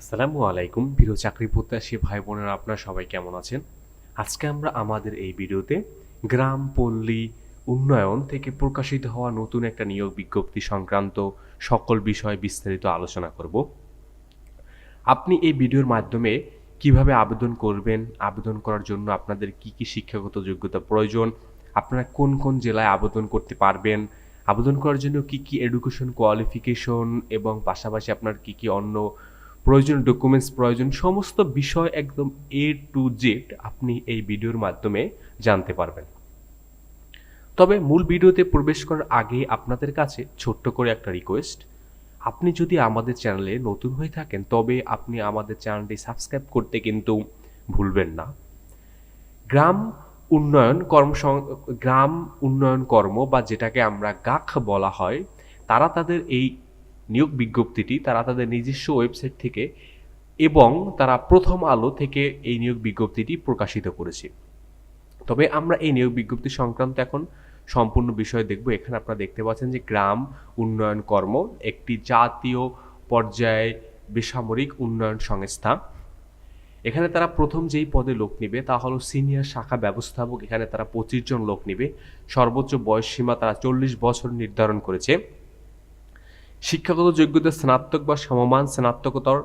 আসসালামু আলাইকুম, প্রিয় চাকরি প্রত্যাশী ভাই বোনেরা, আপনারা সবাই কেমন আছেন? আজকে আমরা আমাদের এই ভিডিওতে গ্রাম, পল্লী, উন্নয়ন থেকে প্রকাশিত হওয়া নতুন একটা নিয়োগ বিজ্ঞপ্তি সংক্রান্ত সকল বিষয় বিস্তারিত আলোচনা করব। আপনি এই ভিডিওর মাধ্যমে কীভাবে আবেদন করবেন, আবেদন করার জন্য আপনাদের কি কি শিক্ষাগত যোগ্যতা প্রয়োজন, আপনারা কোন কোন জেলায় আবেদন করতে পারবেন, আবেদন করার জন্য কি কি এডুকেশন কোয়ালিফিকেশন এবং পাশাপাশি আপনার কি কি অন্য প্রয়োজন ডকুমেন্টস প্রয়োজন, সমস্ত বিষয় একদম এ টু জেড আপনি এই ভিডিওর মাধ্যমে জানতে পারবেন। তবে মূল ভিডিওতে প্রবেশ করার আগে আপনাদের কাছে ছোট্ট করে একটা রিকোয়েস্ট আপনি যদি আমাদের চ্যানেলে নতুন হয়ে থাকেন, তবে আপনি আমাদের চ্যানেলটি সাবস্ক্রাইব করতে কিন্তু ভুলবেন না। গ্রাম উন্নয়ন কর্ম গ্রাম উন্নয়ন কর্ম বা যেটাকে আমরা গাখ বলা হয়, তারা তাদের এই নিয়োগ বিজ্ঞপ্তিটি তারা তাদের নিজস্ব ওয়েবসাইট থেকে এবং তারা প্রথম আলো থেকে এই নিয়োগ বিজ্ঞপ্তিটি প্রকাশিত করেছে। তবে আমরা এই নিয়োগ বিজ্ঞপ্তি সংক্রান্ত এখন সম্পূর্ণ বিষয় দেখব। এখানে আপনারা দেখতে পাচ্ছেন যে গ্রাম উন্নয়ন কর্ম একটি জাতীয় পর্যায়ে বেসামরিক উন্নয়ন সংস্থা। এখানে তারা প্রথম যেই পদে লোক নিবে তা হলো সিনিয়র শাখা ব্যবস্থাপক। এখানে তারা পঁচিশ জন লোক নিবে। সর্বোচ্চ বয়স সীমা তারা চল্লিশ বছর নির্ধারণ করেছে। শিক্ষাগত যোগ্যতা স্নাতক বা সমমান স্নাতকোত্তর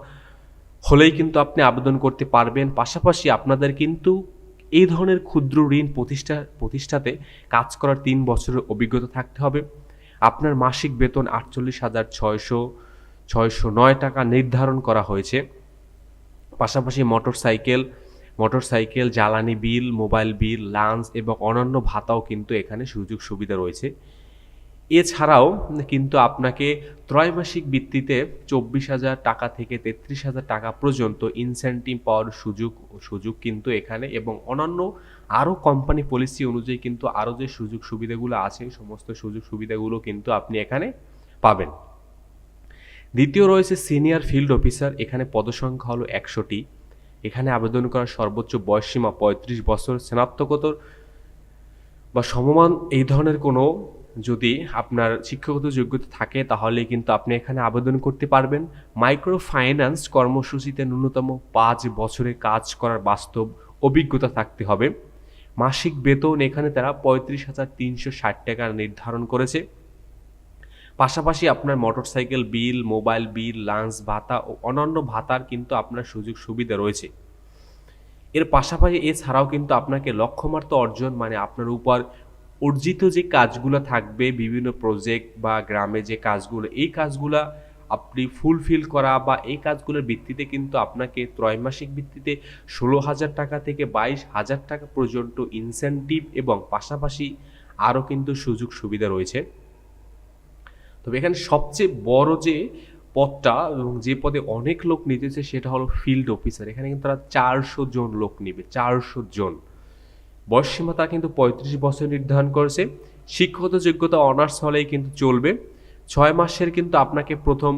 হলেই কিন্তু আপনি আবেদন করতে পারবেন। পাশাপাশি আপনাদের কিন্তু এই ধরনের ক্ষুদ্র ঋণ প্রতিষ্ঠা, প্রতিষ্ঠাতে কাজ করার তিন বছরের অভিজ্ঞতা থাকতে হবে। আপনার মাসিক বেতন আটচল্লিশ হাজার ছয়শো ছয়শো নয় টাকা নির্ধারণ করা হয়েছে। পাশাপাশি মোটর সাইকেল মোটর সাইকেল জ্বালানি বিল, মোবাইল বিল, লাঞ্চ এবং অন্যান্য ভাতাও কিন্তু এখানে সুযোগ সুবিধা রয়েছে। এছাড়াও কিন্তু আপনাকে ত্রৈমাসিক ভিত্তিতে চব্বিশ হাজার টাকা থেকে তেত্রিশ হাজার টাকা পর্যন্ত ইনসেন্টিভ পাওয়ার সুযোগ সুযোগ কিন্তু এখানে এবং অন্যান্য আরও কোম্পানি পলিসি অনুযায়ী কিন্তু আরও যে সুযোগ সুবিধাগুলো আছে, সমস্ত সুযোগ সুবিধাগুলো কিন্তু আপনি এখানে পাবেন। দ্বিতীয় রয়েছে সিনিয়র ফিল্ড অফিসার এখানে পদসংখ্যা হলো একশোটি। এখানে আবেদন করার সর্বোচ্চ বয়সসীমা পঁয়ত্রিশ বছর। স্নাতকোত্তর বা সমমান এই ধরনের কোনো যদি আপনার শিক্ষাগত যোগ্যতা থাকে, তাহলে কিন্তু আপনি এখানে আবেদন করতে পারবেন। মাইক্রো ফাইন্যান্স কর্মসূচিতে ন্যূনতম পাঁচ বছরে কাজ করার বাস্তব অভিজ্ঞতা থাকতে হবে। মাসিক বেতন এখানে তারা পঁয়ত্রিশ হাজার তিনশো ষাট টাকা নির্ধারণ করেছে। পাশাপাশি আপনার motorcycle bill, mobile bill, lunch ভাতা ও অন্যান্য ভাতার কিন্তু আপনার সুযোগ সুবিধা রয়েছে। এর পাশাপাশি এছাড়াও কিন্তু আপনাকে লক্ষ্যমাত্রা অর্জন মানে আপনার উপর অর্জিত যে কাজগুলো থাকবে, বিভিন্ন প্রজেক্ট বা গ্রামে যে কাজগুলো, এই কাজগুলো আপনি ফুলফিল করা বা এই কাজগুলোর ভিত্তিতে কিন্তু আপনাকে ত্রৈমাসিক ভিত্তিতে ষোলো হাজার টাকা থেকে বাইশ হাজার টাকা পর্যন্ত ইনসেন্টিভ এবং পাশাপাশি আরও কিন্তু সুযোগ সুবিধা রয়েছে। তবে এখানে সবচেয়ে বড় যে পদটা এবং যে পদে অনেক লোক নিতেছে সেটা হলো ফিল্ড অফিসার এখানে কিন্তু তারা চারশো জন লোক নিবে, চারশো জন। বয়সসীমা তারা কিন্তু পঁয়ত্রিশ বছর নির্ধারণ করেছে। শিক্ষাগত যোগ্যতা অনার্স হলেই কিন্তু চলবে। ছয় মাসের কিন্তু আপনাকে প্রথম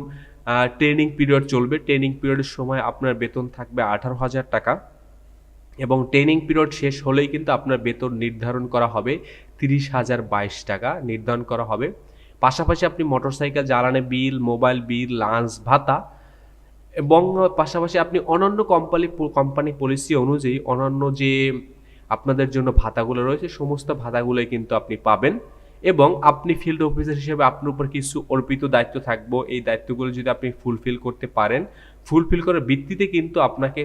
ট্রেনিং পিরিয়ড চলবে। ট্রেনিং পিরিয়ডের সময় আপনার বেতন থাকবে আঠারো হাজার টাকা এবং ট্রেনিং পিরিয়ড শেষ হলেই কিন্তু আপনার বেতন নির্ধারণ করা হবে তিরিশ হাজার বাইশ টাকা নির্ধারণ করা হবে। পাশাপাশি আপনি মোটরসাইকেল, জ্বালানি বিল, মোবাইল বিল, লাঞ্চ, ভাতা এবং পাশাপাশি আপনি অন্যান্য কোম্পানি কোম্পানি পলিসি অনুযায়ী অন্যান্য যে আপনাদের জন্য ভাতাগুলো রয়েছে, সমস্ত ভাতাগুলোই কিন্তু আপনি পাবেন এবং আপনি ফিল্ড অফিসার হিসেবে আপনার উপর কিছু অর্পিত দায়িত্ব থাকব। এই দায়িত্বগুলো যদি আপনি ফুলফিল করতে পারেন ফুলফিল করার ভিত্তিতে কিন্তু আপনাকে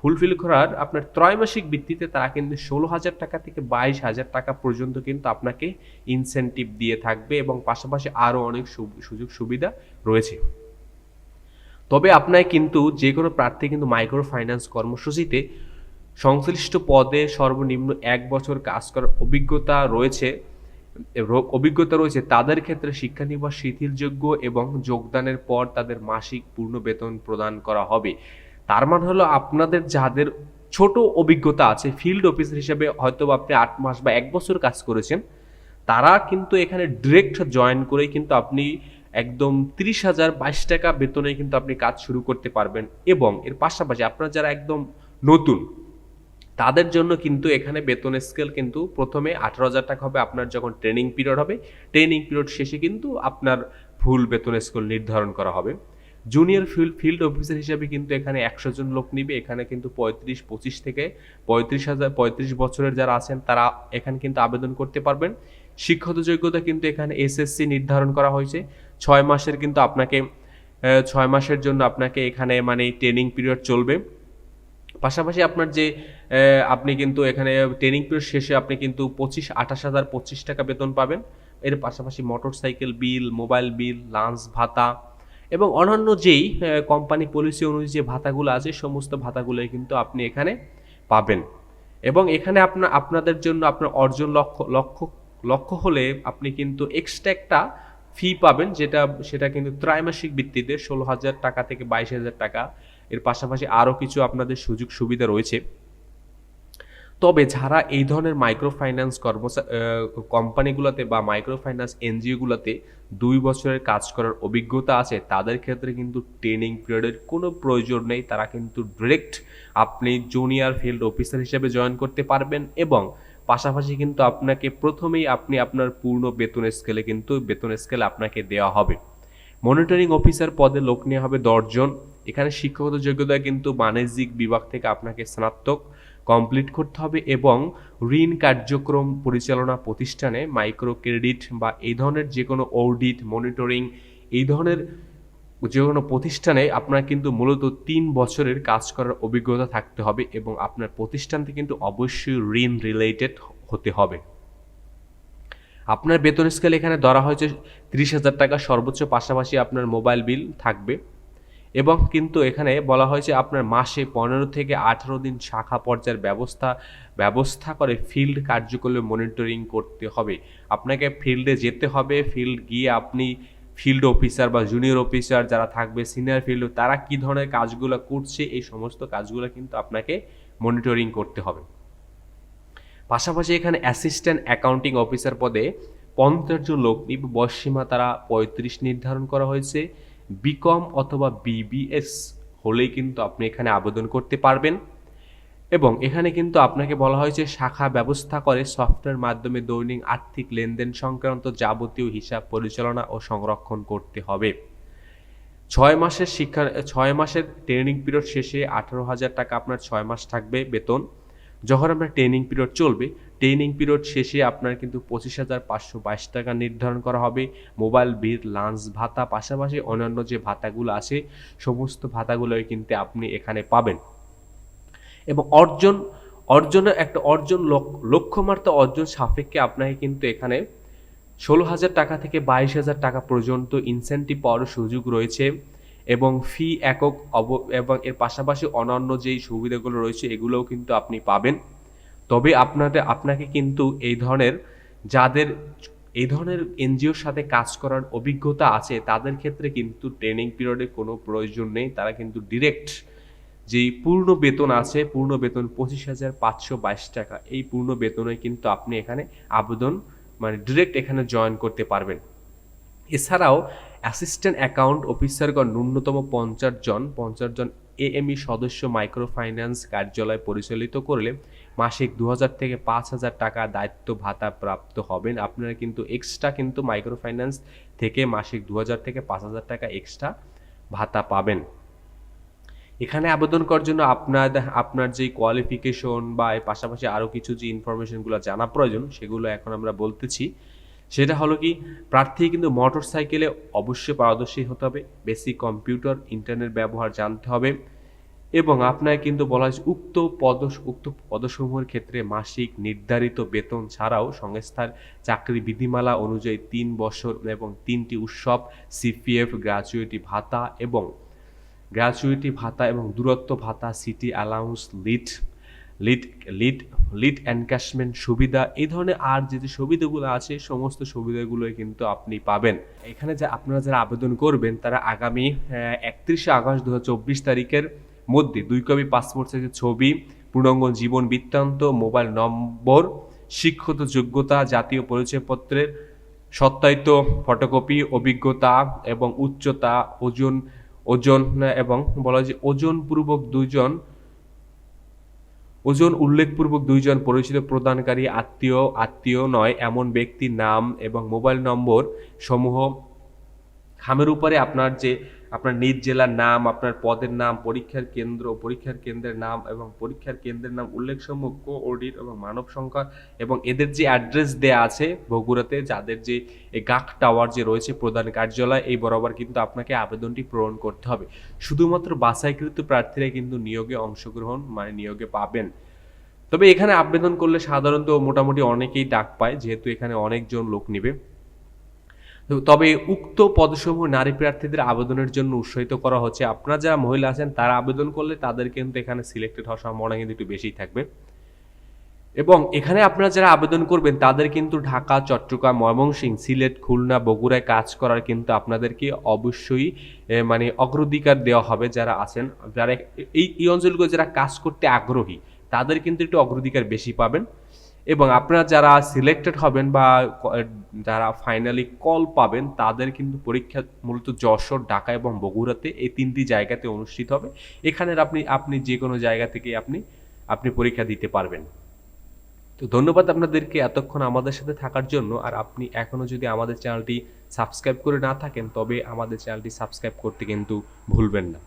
ফুলফিল করার আপনার ত্রৈমাসিক ভিত্তিতে তারা কিন্তু ষোলো হাজার টাকা থেকে বাইশ হাজার টাকা পর্যন্ত কিন্তু আপনাকে ইনসেন্টিভ দিয়ে থাকবে এবং পাশাপাশি আরও অনেক সুযোগ সুবিধা রয়েছে। তবে আপনার কিন্তু যে কোনো প্রার্থী কিন্তু মাইক্রো ফাইন্যান্স কর্মসূচিতে সংশ্লিষ্ট পদে সর্বনিম্ন এক বছর কাজ করার অভিজ্ঞতা রয়েছে অভিজ্ঞতা রয়েছে। তাদের ক্ষেত্রে শিক্ষানিবাস শিথিলযোগ্য এবং যোগদানের পর তাদের মাসিক পূর্ণ বেতন প্রদান করা হবে। তার মানে হলো আপনাদের যাদের ছোট অভিজ্ঞতা আছে ফিল্ড অফিসার হিসেবে হয়তো আপনি আট মাস বা এক বছর কাজ করেছেন, তারা কিন্তু এখানে ডিরেক্ট জয়েন করেই কিন্তু আপনি একদম তিরিশ হাজার বাইশ টাকা বেতনে কিন্তু আপনি কাজ শুরু করতে পারবেন। এবং এর পাশাপাশি আপনার যারা একদম নতুন তাদের জন্য কিন্তু এখানে বেতন স্কেল কিন্তু প্রথমে আঠারো হাজার টাকা হবে আপনার যখন ট্রেনিং পিরিয়ড হবে। ট্রেনিং পিরিয়ড শেষে কিন্তু আপনার ফুল বেতন স্কেল নির্ধারণ করা হবে। জুনিয়র ফিল্ড ফিল্ড অফিসার হিসাবে কিন্তু এখানে একশো জন লোক নিবে। এখানে কিন্তু পঁয়ত্রিশ, পঁচিশ থেকে পঁয়ত্রিশ হাজার, পঁয়ত্রিশ বছরের যারা আছেন, তারা এখানে কিন্তু আবেদন করতে পারবেন। শিক্ষত যোগ্যতা কিন্তু এখানে এসএসসি নির্ধারণ করা হয়েছে। ছয় মাসের কিন্তু আপনাকে ছয় মাসের জন্য আপনাকে এখানে মানে ট্রেনিং পিরিয়ড চলবে। পাশাপাশি আপনার যে আপনি কিন্তু এখানে ট্রেনিং পিরিয়ড শেষে আপনি কিন্তু পঁচিশ, আঠাশ হাজার পঁচিশ টাকা বেতন পাবেন। এর পাশাপাশি motorcycle bill mobile bill lunch ভাতা এবং অন্যান্য যেই কোম্পানি পলিসি অনুযায়ী যে ভাতাগুলো আছে, সমস্ত ভাতাগুলোই কিন্তু আপনি এখানে পাবেন। এবং এখানে আপনার আপনাদের জন্য আপনার অর্জন লক্ষ্য লক্ষ্য লক্ষ্য হলে আপনি কিন্তু এক্সট্রা একটা ফি পাবেন, যেটা, সেটা কিন্তু ত্রৈমাসিক ভিত্তিতে ষোলো হাজার টাকা থেকে বাইশ হাজার টাকা এর পাশাপাশি আরও কিছু আপনাদের সুযোগ সুবিধা রয়েছে। তবে যারা এই ধরনের মাইক্রো ফাইন্যান্স কর্মচারী কোম্পানিগুলোতে বা মাইক্রো ফাইন্যান্স এনজিওগুলোতে দুই বছরের কাজ করার অভিজ্ঞতা আছে, তাদের ক্ষেত্রে কিন্তু ট্রেনিং পিরিয়ডের কোনো প্রয়োজন নেই। তারা কিন্তু ডিরেক্ট আপনি জুনিয়র ফিল্ড অফিসার হিসেবে জয়েন করতে পারবেন এবং পাশাপাশি কিন্তু আপনাকে প্রথমেই আপনি আপনার পূর্ণ বেতন স্কেলে কিন্তু বেতন স্কেলে আপনাকে দেওয়া হবে। মনিটরিং অফিসার পদে লোক নেওয়া হবে দশজন এখানে শিক্ষাগত যোগ্যতা কিন্তু বাণিজ্যিক বিভাগ থেকে আপনাকে স্নাতক কমপ্লিট করতে হবে এবং ঋণ কার্যক্রম পরিচালনা প্রতিষ্ঠানে মাইক্রো ক্রেডিট বা এই ধরনের যে কোনো অডিট মনিটরিং এই ধরনের যে কোনো প্রতিষ্ঠানে আপনার কিন্তু মূলত তিন বছরের কাজ করার অভিজ্ঞতা থাকতে হবে এবং আপনার প্রতিষ্ঠানটি কিন্তু অবশ্যই ঋণ রিলেটেড হতে হবে। আপনার বেতন স্কেল এখানে ধরা হয়েছে ত্রিশ হাজার টাকা, সর্বোচ্চ পাশাপাশি আপনার মোবাইল বিল থাকবে। এবং কিন্তু এখানে বলা হয়েছে আপনার মাসে পনেরো থেকে আঠারো দিন শাখা পর্যায়ের ব্যবস্থা ব্যবস্থা করে ফিল্ড কার্যক্রমে মনিটরিং করতে হবে। আপনাকে ফিল্ডে যেতে হবে। ফিল্ড গিয়ে আপনি ফিল্ড অফিসার বা জুনিয়র অফিসার যারা থাকবে সিনিয়র ফিল্ড তারা কী ধরনের কাজগুলো করছে, এই সমস্ত কাজগুলো কিন্তু আপনাকে মনিটরিং করতে হবে। পাশাপাশি এখানে অ্যাসিস্ট্যান্ট অ্যাকাউন্টিং অফিসার পদে পঞ্চাশ জন লোক বয়সীমা তারা পঁয়ত্রিশ নির্ধারণ করা হয়েছে। বিকম অথবা বিবিএস হলেই কিন্তু আপনি এখানে আবেদন করতে পারবেন। এবং এখানে কিন্তু আপনাকে বলা হয়েছে, শাখা ব্যবস্থা করে সফটওয়্যার মাধ্যমে দৈনিক আর্থিক লেনদেন সংক্রান্ত যাবতীয় হিসাব পরিচালনা ও সংরক্ষণ করতে হবে। ছয় মাসের শিক্ষা, ছয় মাসের ট্রেনিং পিরিয়ড শেষে আঠারো হাজার টাকা আপনার ছয় মাস থাকবে বেতন। যখন আপনার ট্রেনিং পিরিয়ড চলবে ট্রেনিং পিরিয়ড শেষে আপনার কিন্তু পঁচিশ হাজার পাঁচশো বাইশ টাকা নির্ধারণ করা হবে। মোবাইল, বিল লাঞ্চ ভাতা, পাশাপাশি অন্যান্য যে ভাতাগুলো আছে, সমস্ত ভাতাগুলোই কিন্তু আপনি এখানে পাবেন। এবং অর্জন, অর্জনের একটা অর্জন লক- লক্ষ্যমাত্রা অর্জন সাপেক্ষে আপনাকে কিন্তু এখানে ষোলো হাজার টাকা থেকে বাইশ হাজার টাকা পর্যন্ত ইনসেন্টিভ পাওয়ার সুযোগ রয়েছে। এবং ফি একক অব, এবং এর পাশাপাশি অন্যান্য যেই সুবিধাগুলো রয়েছে, এগুলোও কিন্তু আপনি পাবেন। তবে আপনাদের আপনাকে কিন্তু এই ধরনের যাদের, এই ধরনের এনজিওর সাথে কাজ করার অভিজ্ঞতা আছে, তাদের ক্ষেত্রে কিন্তু ট্রেনিং পিরিয়ডে কোনো প্রয়োজন নেই। তারা কিন্তু ডিরেক্ট যেই পূর্ণ বেতন আছে, পূর্ণ বেতন পঁচিশ হাজার পাঁচশো বাইশ টাকা। এই পূর্ণ বেতনে কিন্তু আপনি এখানে আবেদন মানে ডিরেক্ট এখানে জয়েন করতে পারবেন। এছাড়াও অ্যাসিস্ট্যান্ট অ্যাকাউন্ট অফিসারগণ ন্যূনতম পঞ্চাশ জন পঞ্চাশ জন এএমই সদস্য মাইক্রো ফাইন্যান্স কার্যালয় পরিচালিত করলে মাসিক দু হাজার থেকে পাঁচ হাজার টাকা দায়িত্ব ভাতা প্রাপ্ত হবেন। আপনারা কিন্তু এক্সট্রা কিন্তু মাইক্রো ফাইন্যান্স থেকে মাসিক দু হাজার থেকে পাঁচ হাজার টাকা এক্সট্রা ভাতা পাবেন। এখানে আবেদন করার জন্য আপনার আপনার যে কোয়ালিফিকেশন বা এর পাশাপাশি আরও কিছু যে ইনফরমেশনগুলো জানা প্রয়োজন, সেগুলো এখন আমরা বলতেছি। সেটা হলো কি, প্রার্থী কিন্তু মোটর সাইকেলে অবশ্যই পারদর্শী হতে হবে বেসিক কম্পিউটার ইন্টারনেট ব্যবহার জানতে হবে এবং আপনার কিন্তু বলা হয়েছে উক্ত পদ উক্ত পদসমূহের ক্ষেত্রে মাসিক নির্ধারিত বেতন ছাড়াও সংস্থার চাকরি বিধিমালা অনুযায়ী তিন বছর এবং তিনটি উৎসব সিপিএফ গ্র্যাচুইটি ভাতা এবং গ্র্যাচুইটি ভাতা এবং দূরত্ব ভাতা city allowance leave leave leave leave encashment সুবিধা, এই ধরনের আর যে যে সুবিধাগুলো আছে, সমস্ত সুবিধাগুলোই কিন্তু আপনি পাবেন। এখানে যে আপনারা যারা আবেদন করবেন, তারা আগামী একত্রিশে আগস্ট দু হাজার চব্বিশ তারিখের মধ্যে দুই কপি পাসপোর্ট সাইজের ছবি, পূর্ণাঙ্গ জীবন বৃত্তান্ত মোবাইল নম্বর শিক্ষত যোগ্যতা, জাতীয় পরিচয়পত্রের সত্যায়িত ফটোকপি অভিজ্ঞতা এবং উচ্চতা, ওজন ওজন, এবং বলা যে ওজনপূর্বক দুইজন ওজন উল্লেখপূর্বক দুইজন পরিচিত প্রদানকারী আত্মীয় আত্মীয় নয়, এমন ব্যক্তির নাম এবং মোবাইল নম্বর সমূহ খামের উপরে আপনার যে আপনার নিজ জেলার নাম, আপনার পদের নাম, পরীক্ষার কেন্দ্র, পরীক্ষার কেন্দ্রের নাম এবং পরীক্ষার কেন্দ্রের নাম উল্লেখসমূহ কোঅর্ডিট এবং মানব সংখ্যা এবং এদের যে অ্যাড্রেস দেয়া আছে বগুড়াতে, যাদের যে গাক টাওয়ার যে রয়েছে প্রধান কার্যালয়, এই বরাবর কিন্তু আপনাকে আবেদনটি পূরণ করতে হবে। শুধুমাত্র বাছাইকৃত প্রার্থীরা কিন্তু নিয়োগে অংশগ্রহণ মানে নিয়োগে পাবেন। তবে এখানে আবেদন করলে সাধারণত মোটামুটি অনেকেই ডাক পায়, যেহেতু এখানে অনেকজন লোক নিবে। তবে উক্ত পদসমূহ নারী প্রার্থীদের আবেদনের জন্য উৎসাহিত করা হচ্ছে। আপনারা যারা মহিলা আছেন, তারা আবেদন করলে তাদের কিন্তু এখানে সিলেক্টেড হওয়ার সম্ভাবনা কিন্তু একটু বেশি থাকবে। এবং এখানে আপনারা যারা আবেদন করবেন, তাদের কিন্তু ঢাকা, চট্টগ্রাম, ময়মনসিংহ, সিলেট, খুলনা, বগুড়ায় কাজ করার কিন্তু আপনাদেরকে অবশ্যই মানে অগ্রাধিকার দেওয়া হবে যারা আছেন। যারা এই এই অঞ্চলগুলো যারা কাজ করতে আগ্রহী, তাদের কিন্তু একটু অগ্রাধিকার বেশি পাবেন। এবং আপনারা যারা সিলেক্টেড হবেন বা, যারা ফাইনালি কল পাবেন, তাদের কিন্তু পরীক্ষা মূলত যশোর, ঢাকা এবং বগুড়াতে এই তিনটি জায়গাতে অনুষ্ঠিত হবে। এখানের আপনি আপনি যে কোনো জায়গা থেকে আপনি আপনি পরীক্ষা দিতে পারবেন। তো ধন্যবাদ আপনাদেরকে এতক্ষণ আমাদের সাথে থাকার জন্য। আর আপনি এখনও যদি আমাদের চ্যানেলটি সাবস্ক্রাইব করে না থাকেন, তবে আমাদের চ্যানেলটি সাবস্ক্রাইব করতে কিন্তু ভুলবেন না।